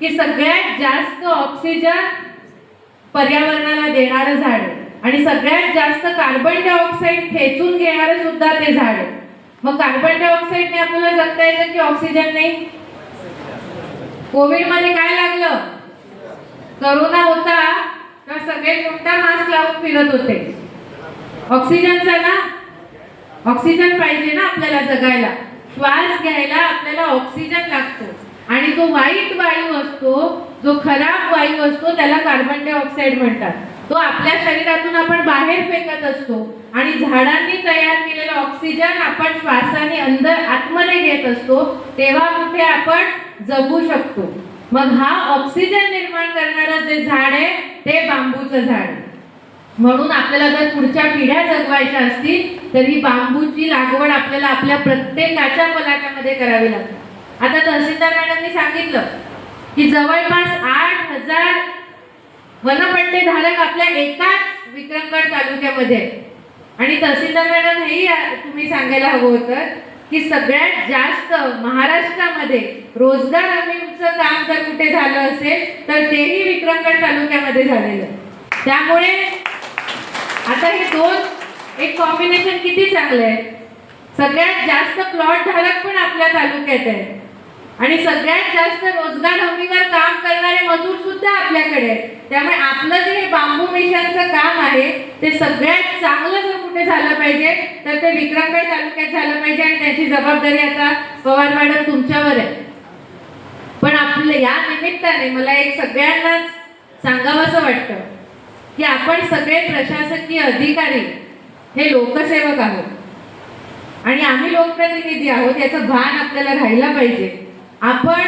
की सगळ्यात जास्त ऑक्सिजन पर्यावरणाला देणारं झाड आणि सगळ्यात जास्त कार्बन डायऑक्साईड खेचून घेणारं सुद्धा ते झाड मग कार्बन डायऑक्साईडने आपल्याला जगता येतं की ऑक्सिजन नाही? कोविडमध्ये काय लागलं? करोना होता तर सगळे कोणता मास्क लावून फिरत होते? ऑक्सिजनचा ना? ऑक्सिजन पाहिजे ना आपल्याला जगायला. श्वास घ्यायला आपल्याला ऑक्सिजन लागतो. आणि जो वाईट वायू असतो जो खराब वायू असतो त्याला कार्बन डायऑक्साईड म्हणतात. तो आपल्या शरीरातून आपण बाहेर फेकत असतो आणि झाडांनी तयार केलेला ऑक्सिजन आपण श्वासाने अंदर आतमध्ये घेत असतो तेव्हा कुठे आपण जगू शकतो. मग हा ऑक्सिजन निर्माण करणारं जे झाड आहे ते बांबूचं झाड आहे. म्हणून आपल्याला जर पुढच्या पिढ्या जगवायच्या असतील तर ही बांबूची लागवड आपल्याला आपल्या प्रत्येकाच्या पलाटामध्ये करावी लागते. आता तहसीलदार मॅडमनी सांगितलं की जवळपास आठ हजार वनपट्टे धारक आपल्या एकाच विक्रमगड तालुक्यामध्ये आणि तहसीलदार मॅडम हेही तुम्ही सांगायला हवं होतं की सगळ्यात जास्त महाराष्ट्रामध्ये रोजगार हमीचं काम जर कुठे झालं असेल तर तेही विक्रमगड तालुक्यामध्ये झालेलं त्यामुळे आता हे दोन एक कॉम्बिनेशन किती चांगलं आहे? सगळ्यात जास्त प्लॉट धारक पण आपल्या तालुक्यात आहे आणि सगळ्यात जास्त रोजगार हमीवर काम करणारे मजूर सुद्धा आपल्याकडे आहेत. त्यामुळे आपलं जे हे बांबू मिशनचं काम आहे ते सगळ्यात चांगलं जर कुठे झालं पाहिजे तर ते विक्रमगड तालुक्यात झालं पाहिजे आणि त्याची जबाबदारी आता पवार मॅडम तुमच्यावर आहे. पण आपलं या निमित्ताने मला एक सगळ्यांनाच सांगावंसं वाटतं की आपण सगळे प्रशासकीय अधिकारी हे लोकसेवक आहोत. आणि आम्ही लोकप्रतिनिधी आहोत याचं भान आपल्याला राहायला पाहिजे. आपण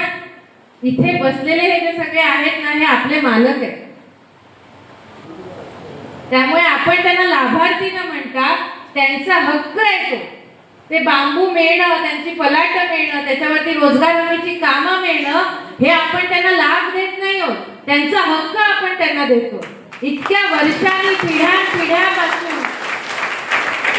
इथे बसलेले हे जे सगळे आहेत ना हे आपले मालक आहेत. त्यामुळे आपण त्यांना लाभार्थी न म्हणता त्यांचा हक्क आहे तो ते बांबू मिळणं त्यांची पलाट मिळणं त्याच्यावरती रोजगार हमीची कामं मिळणं हे आपण त्यांना लाभ देत नाही आहोत त्यांचा हक्क आपण त्यांना देतो. इतक्या वर्षांनी पिढ्या पिढ्यापासून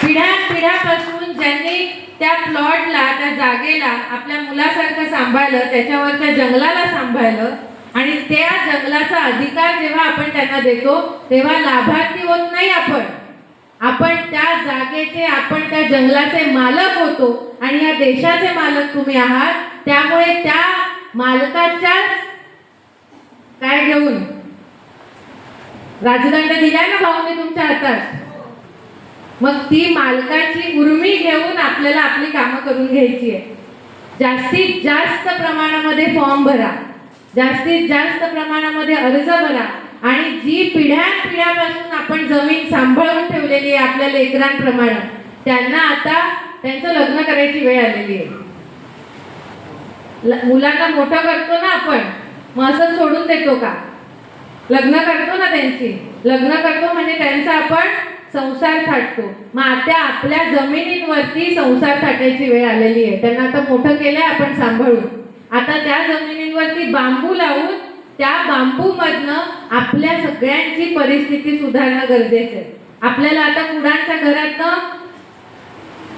पिढ्या पिढ्यापासून ज्यांनी त्या प्लॉटला त्या जागेला आपल्या मुलासारखं सांभाळलं त्याच्यावर त्या जंगलाला सांभाळलं आणि त्या जंगलाचा अधिकार जेव्हा आपण त्यांना देतो तेव्हा लाभार्थी होत नाही आपण. आपण त्या जागेचे आपण त्या जंगलाचे मालक होतो आणि या देशाचे मालक तुम्ही आहात. त्यामुळे त्या मालकाच्याच काय घेऊन? राजदंड दिलाय ना भाऊने तुमच्या हातात? मग ती मालकाची उर्मी घेऊन आपल्याला आपली कामं करून घ्यायची आहे. जास्तीत जास्त प्रमाणामध्ये फॉर्म भरा. जास्तीत जास्त प्रमाणामध्ये अर्ज भरा. आणि जी पिढ्या पिढ्यापासून आपण जमीन सांभाळून ठेवलेली आहे आपल्या लेकरांप्रमाणे त्यांना आता त्यांचं लग्न करायची वेळ आलेली आहे. मुलांना मोठं करतो ना आपण मग असं सोडून देतो का? लग्न करतो ना त्यांची. लग्न करतो म्हणजे त्यांचा आपण संसार थाटतो. मग आता आपल्या जमिनींवरती संसार थाटायची वेळ आलेली आहे. त्यांना आता मोठं केलंय आपण सांभाळून. आता त्या जमिनींवरती बांबू लावून त्या बांबूमधनं आपल्या सगळ्यांची परिस्थिती सुधारणं गरजेचं आहे. आपल्याला आता कुणाच्या घरातनं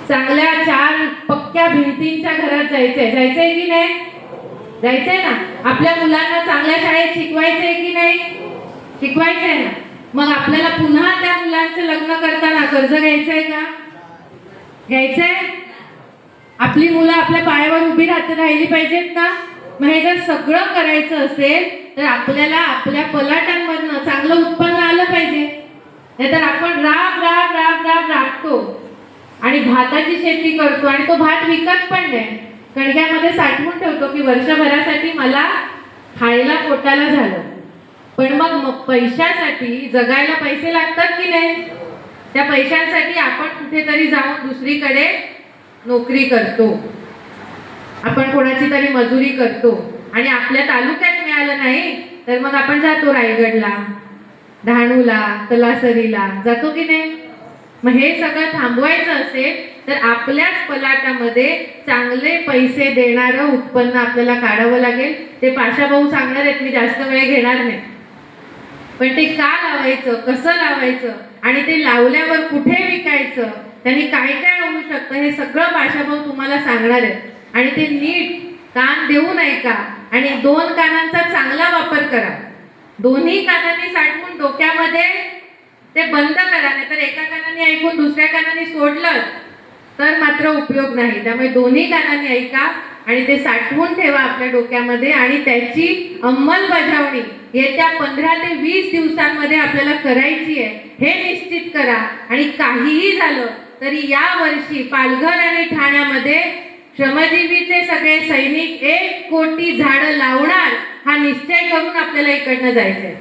चांगल्या चार पक्क्या भिंतींच्या घरात जायचंय. जायचंय की नाही? जायचंय ना. आपल्या मुलांना चांगल्या शाळेत शिकवायचंय की नाही? शिकवायचंय ना. मग आपल्याला पुन्हा त्या मुलांचं लग्न करताना कर्ज घ्यायचंय का? घ्यायचंय? आपली मुलं आपल्या पायावर उभी राहत राहिली पाहिजेत का? मग हे जर सगळं करायचं असेल तर आपल्याला आपल्या पलाटांमधनं चांगलं उत्पन्न आलं पाहिजे. नाहीतर आपण राब राब राब राब राबतो आणि भाताची शेती करतो आणि तो भात विकत पण नाही. कणग्यामध्ये साठवून ठेवतो की वर्षभरासाठी मला खायला पोटाला झालं. पण मग पैशासाठी जगायला पैसे लागतात की नाही? त्या पैशांसाठी आपण कुठेतरी जाऊन दुसरीकडे नोकरी करतो. आपण कोणाची तरी मजुरी करतो. आणि आपल्या तालुक्यात मिळालं नाही तर मग आपण जातो रायगडला डहाणूला तलासरीला. जातो की नाही? मग हे सगळं थांबवायचं असेल तर आपल्याच पलाटामध्ये चांगले पैसे देणारं उत्पन्न आपल्याला काढावं लागेल. ते पाशाभाऊ सांगणार आहेत मी जास्त वेळ घेणार नाही. पण ते का लावायचं? कसं लावायचं? आणि ते लावल्यावर कुठे विकायचं? त्यांनी काय काय होऊ शकतं? हे सगळं भाषाभाऊ तुम्हाला सांगणार आहेत. आणि ते नीट कान देऊन ऐका. आणि दोन कानांचा चांगला वापर करा. दोन्ही कानांनी साठवून डोक्यामध्ये ते बंद करा. नाहीतर एका कानाने ऐकून दुसऱ्या कानाने सोडलं तर मात्र उपयोग नाही. त्यामुळे दोन्ही कानांनी ऐका आणि ते साठवून ठेवा आपल्या डोक्यामध्ये आणि त्याची अंमलबजावणी येत्या पंधरा ते वीस दिवसांमध्ये आपल्याला करायची आहे हे निश्चित करा. आणि काहीही झालं तरी या वर्षी पालघर आणि ठाण्यामध्ये श्रमजीवीचे सगळे सैनिक एक कोटी झाडं लावणार हा निश्चय करून आपल्याला इकडनं जायचंय.